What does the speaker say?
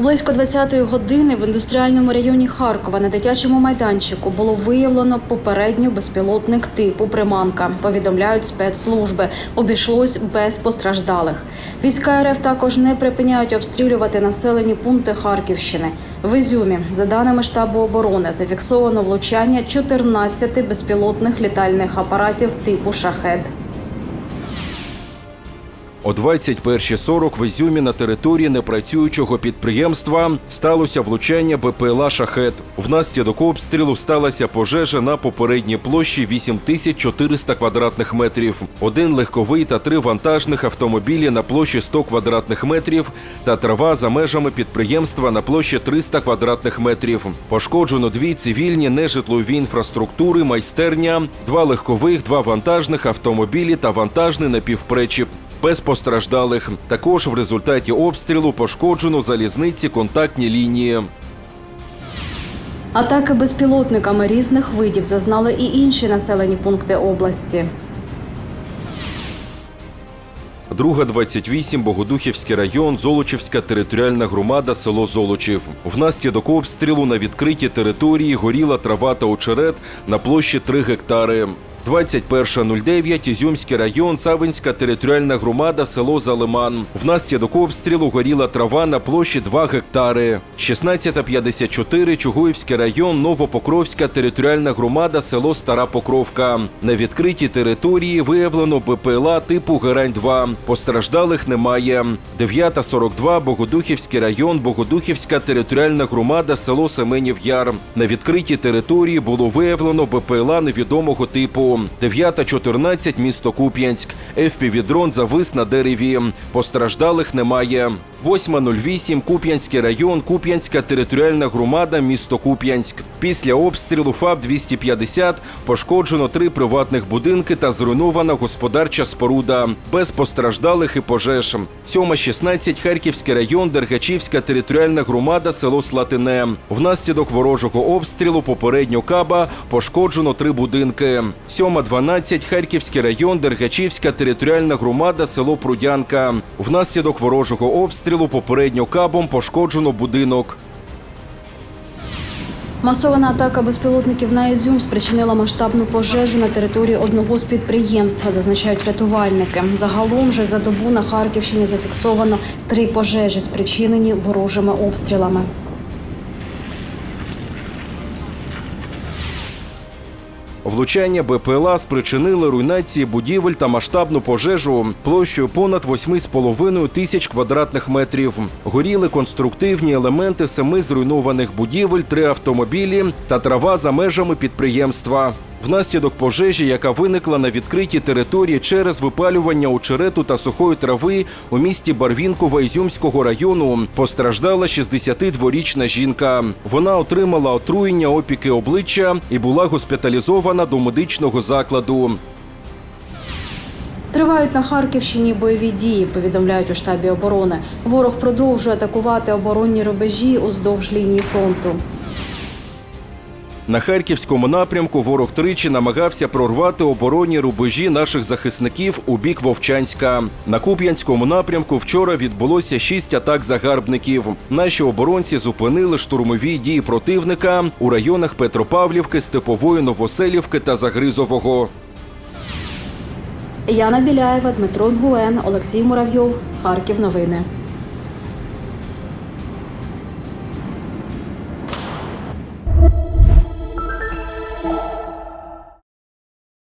Близько 20-ї години в індустріальному районі Харкова на дитячому майданчику було виявлено попередньо безпілотник типу приманка. Повідомляють спецслужби. Обійшлось без постраждалих. Війська РФ також не припиняють обстрілювати населені пункти Харківщини. В Ізюмі, за даними штабу оборони, зафіксовано влучання 14 безпілотних літальних апаратів типу шахед. О 21.40 в Ізюмі на території непрацюючого підприємства сталося влучання БПЛА «Шахет». Внаслідок обстрілу сталася пожежа на попередній площі 8400 квадратних метрів. Один легковий та три вантажних автомобілі на площі 100 квадратних метрів та трава за межами підприємства на площі 300 квадратних метрів. Пошкоджено дві цивільні нежитлові інфраструктури, майстерня, два легкових, два вантажних автомобілі та вантажний напівпричіп. Без постраждалих. Також в результаті обстрілу пошкоджено залізниці контактні лінії. Атаки безпілотниками різних видів зазнали і інші населені пункти області. Друга 28, Богодухівський район, Золочівська територіальна громада, село Золочів. Внаслідок обстрілу на відкритій території горіла трава та очерет на площі 3 гектари. 21.09 Ізюмський район, Савинська територіальна громада, село Залиман. Внаслідок обстрілу горіла трава на площі 2 гектари. 16.54 Чугуївський район, Новопокровська територіальна громада, село Стара Покровка. На відкритій території виявлено БПЛА типу Герань-2. Постраждалих немає. 9.42 Богодухівський район, Богодухівська територіальна громада, село Семенів Яр. На відкритій території було виявлено БПЛА невідомого типу. 9.14 місто Куп'янськ. ФПВ-дрон завис на дереві. Постраждалих немає. 8.08 Куп'янський район, Куп'янська територіальна громада, місто Куп'янськ. Після обстрілу ФАБ-250 пошкоджено три приватних будинки та зруйнована господарча споруда. Без постраждалих і пожеж. 7.16 Харківський район, Дергачівська територіальна громада, село Слатине. Внаслідок ворожого обстрілу попередньо каба пошкоджено три будинки. 7.12 Харківський район, Дергачівська територіальна громада, село Прудянка. Внаслідок ворожого обстрілу попередньо кабом пошкоджено будинок. Масована атака безпілотників на Ізюм спричинила масштабну пожежу на території одного з підприємств, зазначають рятувальники. Загалом же за добу на Харківщині зафіксовано три пожежі, спричинені ворожими обстрілами. Влучання БПЛА спричинили руйнації будівель та масштабну пожежу площею понад 8,5 тисяч квадратних метрів. Горіли конструктивні елементи семи зруйнованих будівель, три автомобілі та трава за межами підприємства. Внаслідок пожежі, яка виникла на відкритій території через випалювання очерету та сухої трави у місті Барвінково Ізюмського району, постраждала 62-річна жінка. Вона отримала отруєння опіки обличчя і була госпіталізована до медичного закладу. Тривають на Харківщині бойові дії, повідомляють у штабі оборони. Ворог продовжує атакувати оборонні рубежі уздовж лінії фронту. На харківському напрямку ворог тричі намагався прорвати оборонні рубежі наших захисників у бік Вовчанська. На Куп'янському напрямку вчора відбулося шість атак загарбників. Наші оборонці зупинили штурмові дії противника у районах Петропавлівки, Степової Новоселівки та Загризового. Яна Біляєва, Дмитро Нгуен, Олексій Муравйов. Харків новини.